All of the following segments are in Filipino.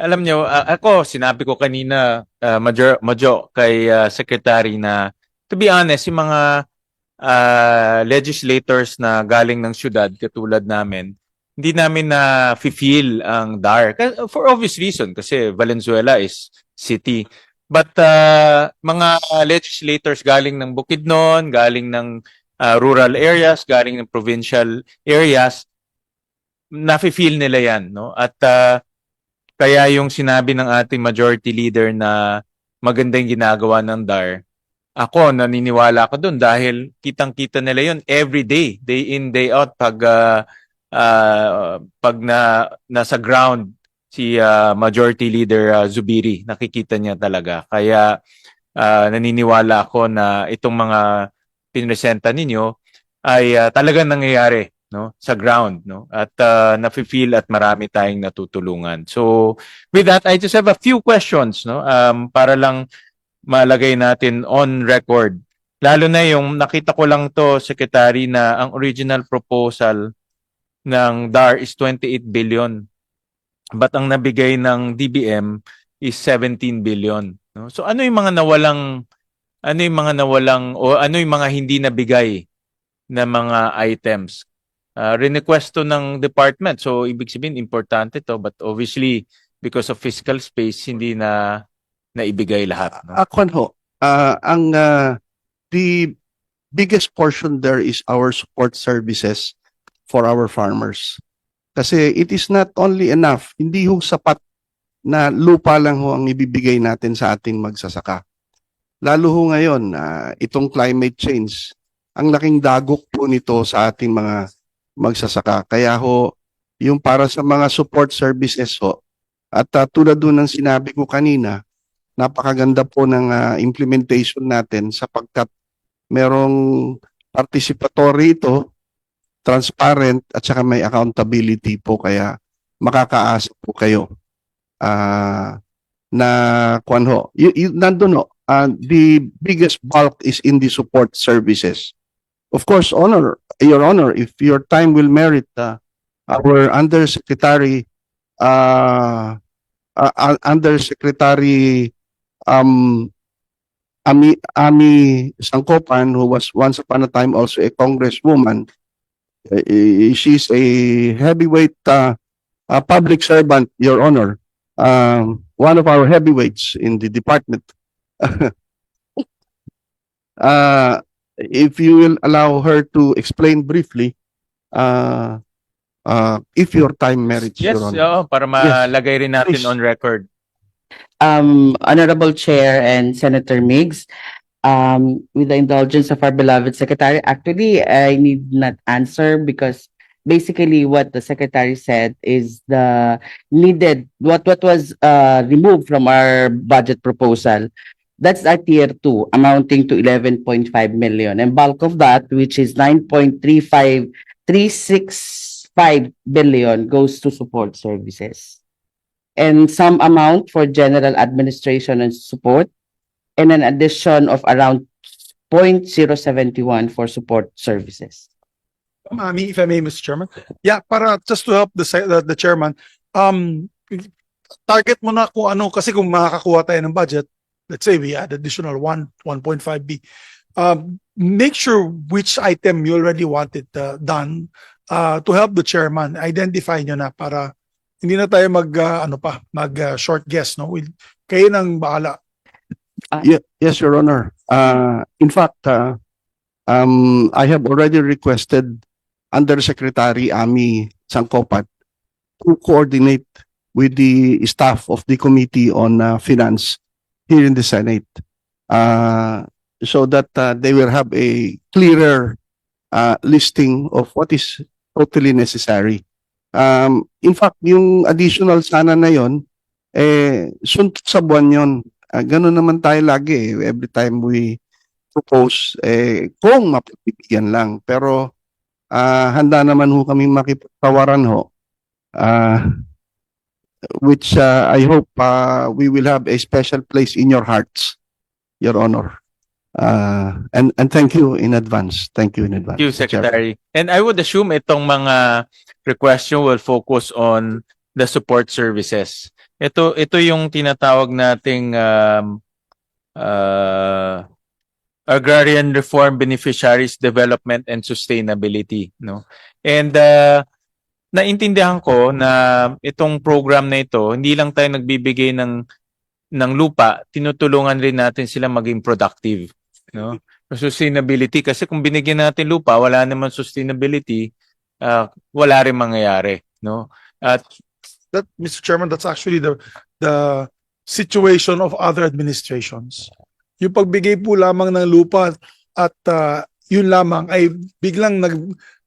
alam nyo, ah, ako, sinabi ko kanina, uh, Major, Majo, kay ah, Secretary na, to be honest, yung mga ah, legislators na galing ng syudad, katulad namin, hindi namin na feel ang DAR. For obvious reason, kasi Valenzuela is city. But ah, mga legislators galing ng Bukidnon, galing ng ah, rural areas, galing ng provincial areas, nafe-feel nila yan, no? At ah, kaya yung sinabi ng ating majority leader na maganda yung ginagawa ng DAR, ako naniniwala ako doon dahil kitang-kita nila yun every day, day in, day out pag ah, ah, pag na nasa ground si ah, majority leader ah, Zubiri, nakikita niya talaga. Kaya ah, naniniwala ako na itong mga pinresenta ninyo ay ah, talagang nangyayari no sa ground no at uh, nafe-feel at marami tayong natutulungan. So with that I just have a few questions no um para lang malagay natin on record. Lalo na yung nakita ko lang to secretary na ang original proposal ng DAR is 28 billion. But ang nabigay ng DBM is 17 billion. No? So ano yung mga nawalang ano yung mga nawalang o ano yung mga hindi nabigay na mga items? Uh, request to ng department. So ibig sabihin importante to but obviously because of fiscal space hindi na naibigay lahat. No? Akwan ho, ah, ang ah, the biggest portion there is our support services for our farmers. Kasi it is not only enough, hindi ho sapat na lupa lang ho ang ibibigay natin sa ating magsasaka. Lalo ho ngayon, ah, itong climate change, ang laking dagok po nito sa ating mga magsasaka. Kaya ho, yung para sa mga support services ho, at ah, tulad doon ng sinabi ko kanina, napakaganda po ng ah, implementation natin sapagkat merong participatory ito, transparent at saka may accountability po kaya makakaasa po kayo ah na kwan ho. Y- y- nandun ho, ah, the biggest bulk is in the support services. Of course, honor, your honor, if your time will merit uh, our undersecretary uh, uh, uh, undersecretary um Ami Ami Sangkopan who was once upon a time also a congresswoman eh, she's a heavyweight uh, uh, public servant your honor um one of our heavyweights in the department. Uh if you will allow her to explain briefly uh uh if your time merits Yes, your honor oo, para malagay rin natin Please. on record. um, Honorable Chair and Senator Miggs, um, with the indulgence of our beloved Secretary, actually, I need not answer because basically what the Secretary said is the needed, what, what was, uh, removed from our budget proposal. That's our tier two amounting to eleven point five million and bulk of that, which is nine point three five, three six five billion goes to support services and some amount for general administration and support, and an addition of around 0.071 for support services. Mami, if I may, Mr. Chairman. Yeah, para just to help the, the, the chairman, um, target mo na kung ano, kasi kung makakakuha tayo ng budget, let's say we add additional 1, 1.5B, um, make sure which item you already wanted uh, done uh, to help the chairman. Identify nyo na para hindi na tayo mag, uh, ano pa, mag uh, short guess, no? We'll, kayo nang bahala. Ye- Yes, Your Honor. Uh, in fact, uh, um, I have already requested Undersecretary Ami Sangkopat to coordinate with the staff of the Committee on uh, Finance here in the Senate uh, so that uh, they will have a clearer uh, listing of what is totally necessary. Um, in fact, yung additional sana na yon, eh, suntok sa buwan yon. Ah, ganun naman tayo lagi eh. Every time we propose, eh, kung mapagbibigyan lang. Pero ah, handa naman ho kami makipagtawaran ho. Ah, which ah, I hope ah, we will have a special place in your hearts, Your Honor. Ah, and and thank you in advance. Thank you in advance. Thank you, Mr. Chair. Secretary. And I would assume itong mga request nyo will focus on the support services. Ito ito yung tinatawag nating um, uh, agrarian reform beneficiaries development and sustainability no and uh, naintindihan ko na itong program na ito hindi lang tayo nagbibigay ng ng lupa tinutulungan rin natin sila maging productive no sustainability kasi kung binigyan natin lupa wala naman sustainability uh, wala rin mangyayari no at That, Mr. Chairman, that's actually the, the situation of other administrations. Yung pagbigay po lamang ng lupa at ah, yun lamang ay biglang nag,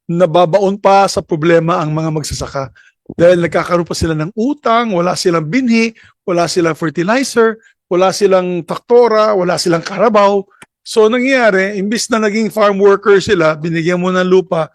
nababaon pa sa problema ang mga magsasaka. Dahil nagkakaroon pa sila ng utang, wala silang binhi, wala silang fertilizer, wala silang taktora, wala silang karabaw. So nangyayari, imbis na naging farm worker sila, binigyan mo ng lupa,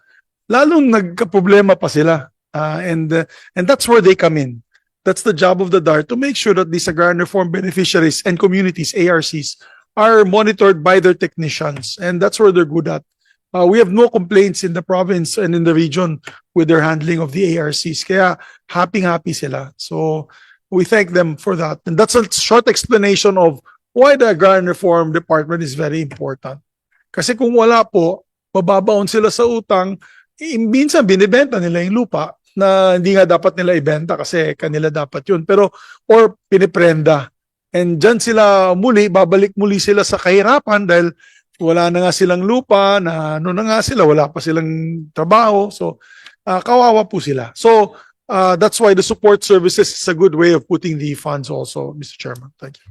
lalong nagka-problema pa sila. Uh, and uh, and that's where they come in. That's the job of the DART to make sure that these agrarian reform beneficiaries and communities, ARCs, are monitored by their technicians, and that's where they're good at. Uh, we have no complaints in the province and in the region with their handling of the ARCs. Kaya happy-happy sila. So we thank them for that. And that's a short explanation of why the agrarian reform department is very important. Kasi kung wala po, mababaon sila sa utang, eh, minsan binibenta nila yung lupa na hindi nga dapat nila ibenta kasi kanila dapat yun. Pero, or piniprenda. And dyan sila muli, babalik muli sila sa kahirapan dahil wala na nga silang lupa, na ano na nga sila, wala pa silang trabaho. So, ah, kawawa po sila. So, ah, that's why the support services is a good way of putting the funds also, Mr. Chairman. Thank you.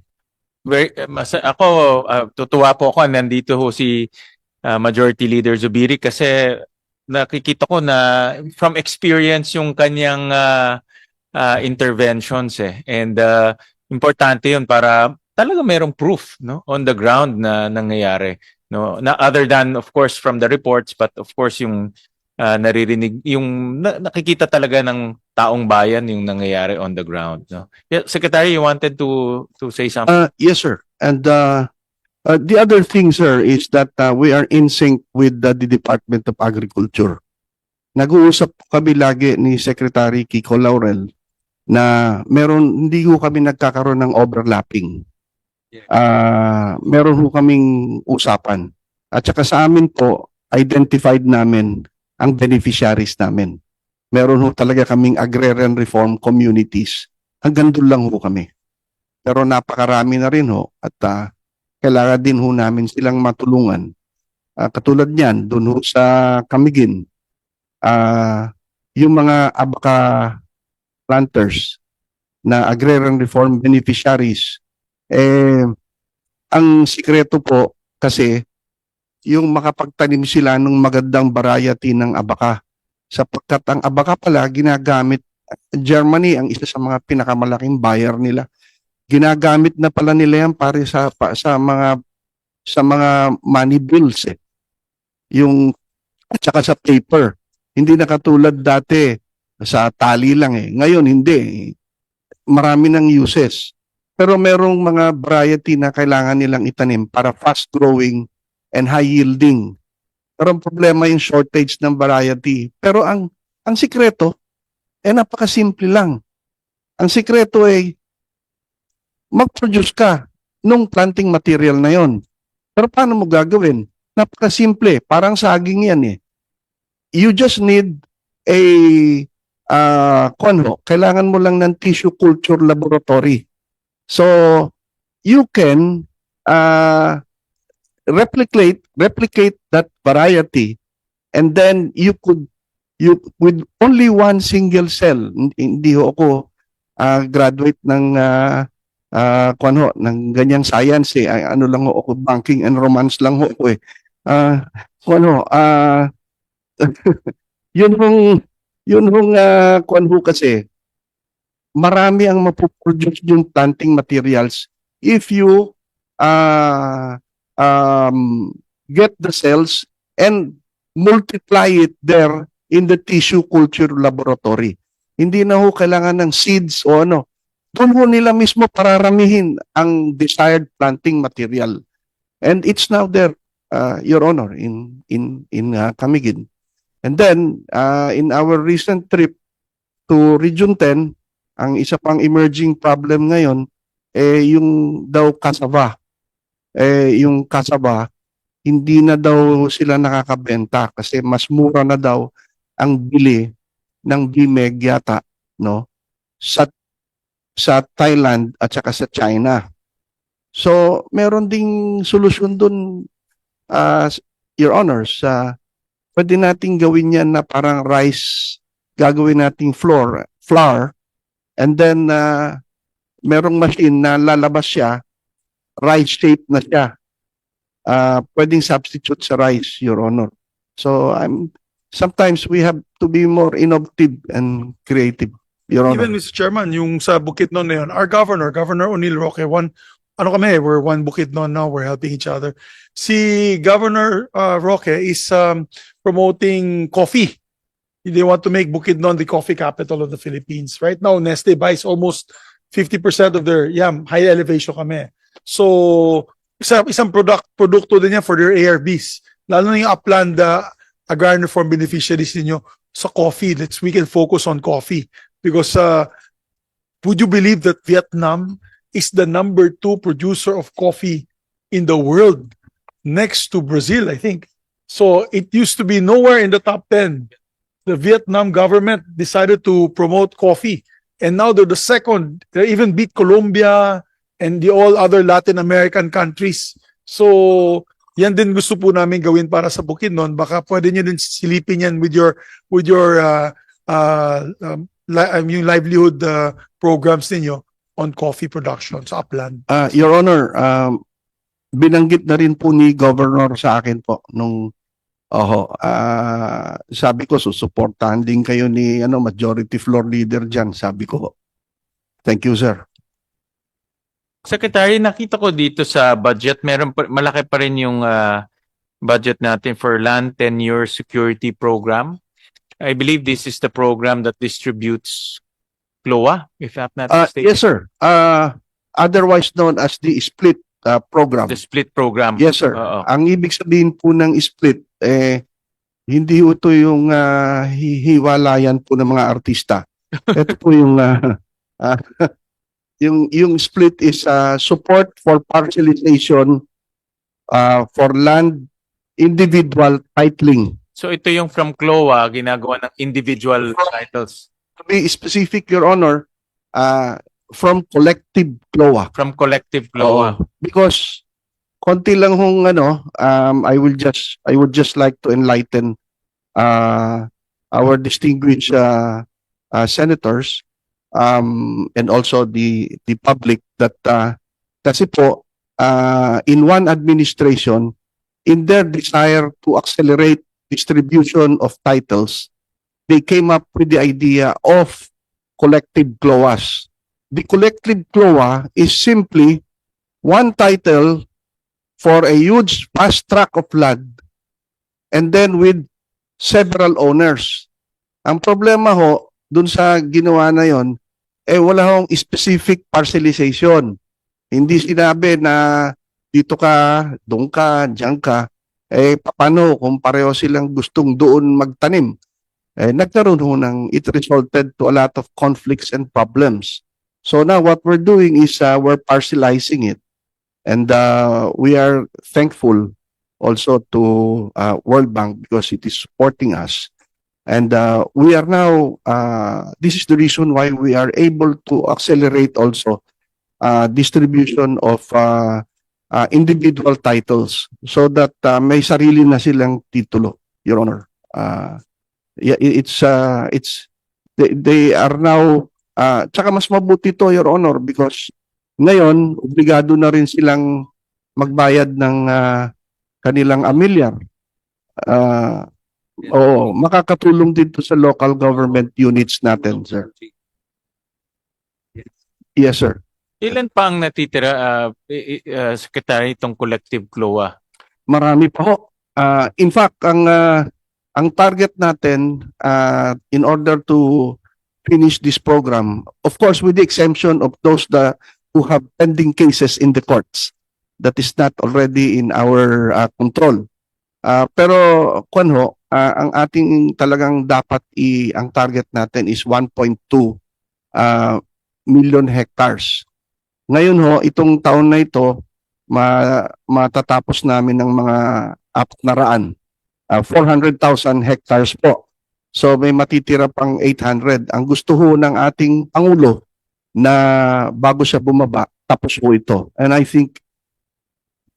very, mas, ako, ah, tutuwa po ako nandito ho si ah, Majority Leader Zubiri kasi nakikita ko na from experience yung kanyang ah, ah, interventions eh. And ah, importante yun para talaga merong proof no on the ground na nangyayari no na other than of course from the reports but of course yung ah, naririnig yung na- nakikita talaga ng taong bayan yung nangyayari on the ground no yeah, secretary you wanted to to say something Uh, yes, sir. And uh, uh, the other thing, sir, is that uh, we are in sync with the, the Department of Agriculture. Nag-uusap kami lagi ni Secretary Kiko Laurel na meron hindi ho kami nagkakaroon ng overlapping. Ah, meron ho kaming usapan. At saka sa amin po, identified namin ang beneficiaries namin. Meron ho talaga kaming agrarian reform communities. Hanggang doon lang ho kami pero napakarami na rin ho at ah, kailangan din ho namin silang matulungan. Ah, katulad niyan, doon ho sa Camiguin, ah, yung mga abaka planters na agrarian reform beneficiaries, eh, ang sikreto po kasi yung makapagtanim sila ng magandang variety ng abaka. Sapagkat ang abaka pala ginagamit, Germany ang isa sa mga pinakamalaking buyer nila ginagamit na pala nila yan pare sa pa, sa mga sa mga money bills eh. Yung at saka sa paper. Hindi na katulad dati sa tali lang eh. Ngayon hindi. Marami ng uses. Pero merong mga variety na kailangan nilang itanim para fast growing and high yielding. Pero ang problema yung shortage ng variety. Pero ang ang sikreto eh napakasimple lang. Ang sikreto ay mag-produce ka nung planting material na yon. Pero paano mo gagawin? Napakasimple, parang saging yan eh. You just need a uh, ano, kailangan mo lang ng tissue culture laboratory. So, you can uh, replicate replicate that variety and then you could you with only one single cell hindi, ako uh, graduate ng uh, kung ano, ng ganyang science eh. Ay, ano lang ako, banking and romance lang ho ako eh. Kung ano, ah, yun hong, yun hong, ano ho kasi, marami ang mapuproduce yung planting materials if you uh, um, get the cells and multiply it there in the tissue culture laboratory. Hindi na ho kailangan ng seeds o ano, doon ho nila mismo pararamihin ang desired planting material. And it's now there, uh, Your Honor, in in in uh, Camiguin. And then uh, in our recent trip to Region 10, ang isa pang emerging problem ngayon, eh, yung daw kasaba. Eh, yung kasaba, hindi na daw sila nakakabenta kasi mas mura na daw ang bili ng BMEG yata, no? Sa, sa Thailand at saka sa China. So, meron ding solusyon dun, uh, Your Honors, sa pwede nating gawin yan na parang rice, gagawin nating flour, flour, and then uh, merong machine na lalabas siya, rice shape na siya. Uh, pwedeng substitute sa rice, Your Honor. So, I'm sometimes we have to be more innovative and creative, Your Honor. Even Mr. Chairman, yung sa Bukidnon na yun, our governor, Governor O'Neill Roque, one, ano kami, we're one Bukidnon now, we're helping each other. Si Governor uh, Roque is um, promoting coffee. They want to make Bukidnon the coffee capital of the Philippines. Right now, Neste buys almost 50% of their, yeah, high elevation kami. So, isa, isang product, produkto din yan for their ARBs. Lalo na yung upland uh, agrarian reform beneficiaries ninyo sa coffee. Let's, we can focus on coffee because uh, would you believe that Vietnam is the number two producer of coffee in the world next to Brazil, I think. So it used to be nowhere in the top 10. The Vietnam government decided to promote coffee. And now they're the second. They even beat Colombia and the all other Latin American countries. So yan din gusto po namin gawin para sa Bukidnon. Baka pwede niyo din silipin yan with your with your uh, uh, um, li- yung livelihood uh, programs ninyo on coffee production sa upland. Ah, Your Honor, um, binanggit na rin po ni Governor sa akin po nung oho, ah, sabi ko susuportahan din kayo ni ano majority floor leader diyan, sabi ko. Thank you, sir. Secretary, nakita ko dito sa budget, meron pa, malaki pa rin yung ah, budget natin for land tenure security program. I believe this is the program that distributes CLOA, if I'm not Ah, mistaken. yes, sir. Ah, otherwise known as the split ah, program. The split program. Yes, sir. Oo. Ang ibig sabihin po ng split, eh, hindi ito yung ah, hi- hiwalayan po ng mga artista. Ito po yung, ah, ah, yung, yung split is ah, support for parcelization ah, for land individual titling. So ito yung from CLOA, ginagawa ng individual titles. To be specific, Your Honor, ah, from collective CLOA. From collective CLOA. Oo. Because konti lang hong ano, um, I will just I would just like to enlighten uh, our distinguished uh, uh, senators um, and also the the public that uh, kasi po uh, in one administration in their desire to accelerate distribution of titles they came up with the idea of collective CLOAs. The collective CLOA is simply one title for a huge vast tract of land and then with several owners. Ang problema ho, dun sa ginawa na yon, eh wala hong specific parcelization. Hindi sinabi na dito ka, doon ka, diyan ka, eh paano kung pareho silang gustong doon magtanim? Eh nagkaroon ho ng, it resulted to a lot of conflicts and problems. So now what we're doing is uh, we're parcelizing it. And uh, we are thankful also to uh, World Bank because it is supporting us. And uh, we are now, uh, this is the reason why we are able to accelerate also uh, distribution of uh, uh, individual titles so that uh, may sarili na silang titulo, Your Honor. Uh, yeah, it's, uh, it's, they, they are now, uh, tsaka mas mabuti to, Your Honor, because ngayon, obligado na rin silang magbayad ng ah, kanilang amilyar. Ah, oo, makakatulong din to sa local government units natin, sir. Yes, sir. Ilan pa ang natitira, uh, uh, Secretary, itong collective CLOA? Marami pa ho. Ah, in fact, ang ah, ang target natin ah, in order to finish this program, of course with the exemption of those that who have pending cases in the courts that is not already in our ah, control. Ah, pero kwan ho, ah, ang ating talagang dapat i ang target natin is 1.2 ah, million hectares. Ngayon ho, itong taon na ito, ma matatapos namin ng mga apat na raan. Ah, 400,000 hectares po. So may matitira pang 800. Ang gusto ho ng ating Pangulo na bago siya bumaba, tapos po ito. And I think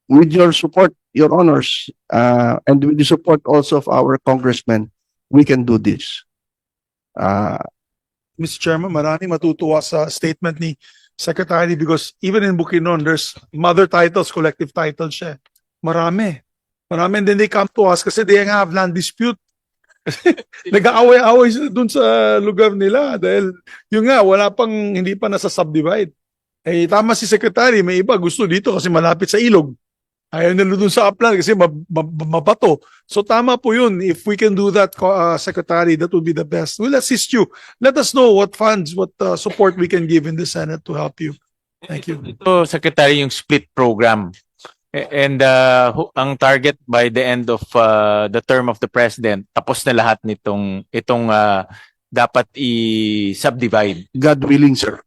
with your support, your honors, uh, and with the support also of our congressmen, we can do this. Uh, Mr. Chairman, marami matutuwa sa statement ni Secretary because even in Bukidnon, there's mother titles, collective titles siya. Marami. Marami. And then they come to us kasi they have land dispute. Nag-aaway-aaway sila dun sa lugar nila dahil yun nga, wala pang, hindi pa nasa subdivide. Eh, tama si Secretary, may iba gusto dito kasi malapit sa ilog. Ayaw nila dun sa upland kasi mab- mab- mabato. So tama po yun. If we can do that, uh, Secretary, that would be the best. We'll assist you. Let us know what funds, what uh, support we can give in the Senate to help you. Thank you. Ito, Secretary, yung split program. And uh, ang target by the end of uh, the term of the president, tapos na lahat nitong itong uh, dapat i-subdivide. God willing, sir.